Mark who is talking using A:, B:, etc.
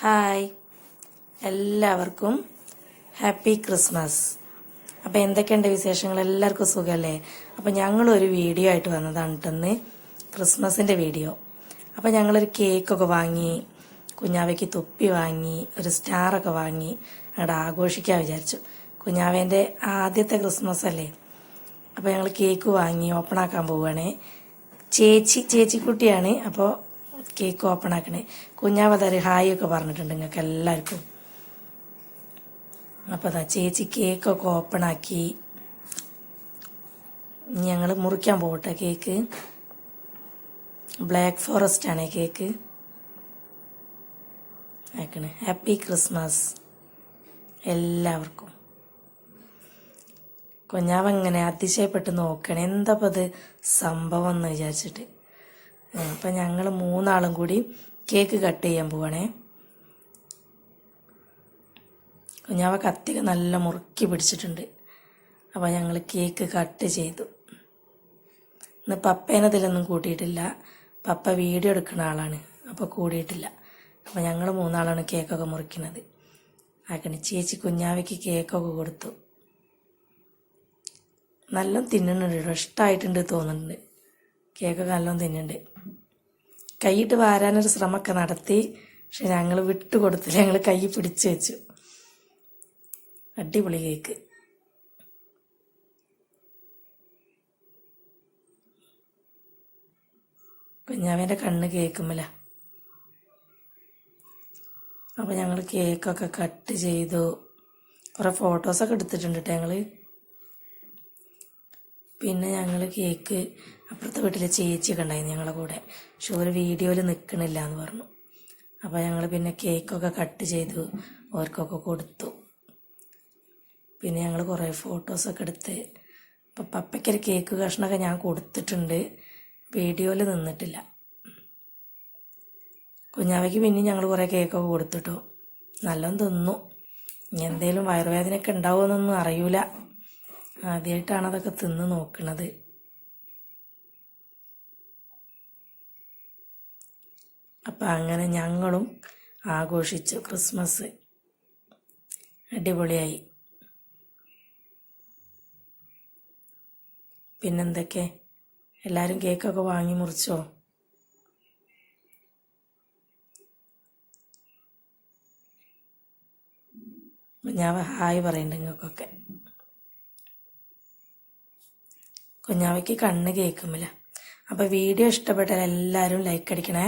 A: Hi. എല്ലാവർക്കും happy Christmas. അപ്പം എന്തൊക്കെയുണ്ട് വിശേഷങ്ങൾ? എല്ലാവർക്കും സുഖമല്ലേ അപ്പം ഞങ്ങളൊരു വീഡിയോ ആയിട്ട് വന്നതാണ് ഇട്ടെന്ന് ക്രിസ്മസിന്റെ വീഡിയോ. അപ്പം ഞങ്ങളൊരു കേക്കൊക്കെ വാങ്ങി കുഞ്ഞാവയ്ക്ക് തൊപ്പി വാങ്ങി ഒരു സ്റ്റാറൊക്കെ വാങ്ങി അങ്ങോട്ട് ആഘോഷിക്കാൻ വിചാരിച്ചു. കുഞ്ഞാവേന്റെ ആദ്യത്തെ ക്രിസ്മസ് അല്ലേ? അപ്പോൾ ഞങ്ങൾ കേക്ക് വാങ്ങി ഓപ്പൺ ആക്കാൻ പോവുകയാണ് ചേച്ചി ചേച്ചിക്കുട്ടിയാണ്. അപ്പോൾ കേക്ക് ഓപ്പൺ ആക്കണേ കുഞ്ഞാവതാര് ഹായ് ഒക്കെ പറഞ്ഞിട്ടുണ്ട് നിങ്ങൾക്ക് എല്ലാവർക്കും. അപ്പോൾ അതാ ചേച്ചി കേക്കൊക്കെ ഓപ്പൺ ആക്കി ഞങ്ങൾ മുറിക്കാൻ പോകട്ടെ കേക്ക്. ബ്ലാക്ക് ഫോറസ്റ്റ് ആണ് കേക്ക്. ആക്കണേ. Happy Christmas. എല്ലാവർക്കും. കുഞ്ഞാവ് ഇങ്ങനെ അതിശയപ്പെട്ട് നോക്കണേ. എന്താ അത് സംഭവം എന്ന് വിചാരിച്ചിട്ട്. അപ്പം ഞങ്ങൾ മൂന്നാളും കൂടി കേക്ക് കട്ട് ചെയ്യാൻ പോവാണേ. കുഞ്ഞാവ കത്തിക്ക് നല്ല മുറുക്കി പിടിച്ചിട്ടുണ്ട്. അപ്പോൾ ഞങ്ങൾ കേക്ക് കട്ട് ചെയ്തു. ഇന്ന് പപ്പേനെ ഇതിലൊന്നും കൂട്ടിയിട്ടില്ല. പപ്പ വീഡിയോ എടുക്കുന്ന ആളാണ് അപ്പോൾ കൂടിയിട്ടില്ല. അപ്പോൾ ഞങ്ങൾ മൂന്നാളാണ് കേക്കൊക്കെ മുറിക്കുന്നത് ആക്കണി ചേച്ചി കുഞ്ഞാവയ്ക്ക് കേക്കൊക്കെ കൊടുത്തു. നല്ല തിന്നുന്നുണ്ട് ഇഷ്ടമായിട്ടുണ്ട് തോന്നുന്നുണ്ട്. കേക്കൊക്കെ നല്ലോണം തിന്നുന്നുണ്ട്. കൈയിട്ട് വാരാനൊരു ശ്രമമൊക്കെ നടത്തി. പക്ഷെ ഞങ്ങൾ വിട്ടുകൊടുത്തില്ല ഞങ്ങൾ കൈ പിടിച്ചു വെച്ചു. അടിപൊളി കേക്ക്. കുഞ്ഞാവിന്റെ കണ്ണ് കേൾക്കുമല്ല അപ്പോൾ ഞങ്ങൾ കേക്കൊക്കെ കട്ട് ചെയ്തു. കുറേ ഫോട്ടോസൊക്കെ എടുത്തിട്ടുണ്ട് കേട്ടോ ഞങ്ങൾ പിന്നെ ഞങ്ങൾ കേക്ക് അപ്പുറത്തെ വീട്ടിലെ ചേച്ചിയൊക്കെ ഉണ്ടായിരുന്നു ഞങ്ങളെ കൂടെ. പക്ഷെ ഒരു വീഡിയോയിൽ നിൽക്കണില്ല എന്ന് പറഞ്ഞു. അപ്പോൾ ഞങ്ങൾ പിന്നെ കേക്കൊക്കെ കട്ട് ചെയ്തു ഓർക്കൊക്കെ കൊടുത്തു. പിന്നെ ഞങ്ങൾ കുറേ ഫോട്ടോസൊക്കെ എടുത്ത് അപ്പം പപ്പയ്ക്കൊരു കേക്ക് കഷ്ണമൊക്കെ ഞാൻ കൊടുത്തിട്ടുണ്ട്. വീഡിയോയിൽ നിന്നിട്ടില്ല. കുഞ്ഞാവയ്ക്ക് പിന്നെ ഞങ്ങൾ കുറേ കേക്കൊക്കെ കൊടുത്തിട്ടു നല്ലോണം തിന്നു. ഇനി എന്തേലും വയറുവേദനയൊക്കെ ഉണ്ടാവുമെന്നൊന്നും അറിയൂല. ആദ്യമായിട്ടാണ് അതൊക്കെ തിന്ന് നോക്കണത്. അപ്പം അങ്ങനെ ഞങ്ങളും ആഘോഷിച്ചു. ക്രിസ്മസ് അടിപൊളിയായി. പിന്നെന്തൊക്കെ? എല്ലാവരും കേക്കൊക്കെ വാങ്ങി മുറിച്ചോ? ഞാൻ ഹായ് പറയുന്നുണ്ട് നിങ്ങൾക്കൊക്കെ കുഞ്ഞാവയ്ക്ക് കണ്ണ് കേൾക്കുമില്ല അപ്പോൾ വീഡിയോ ഇഷ്ടപ്പെട്ടാൽ എല്ലാവരും ലൈക്ക് അടിക്കണേ.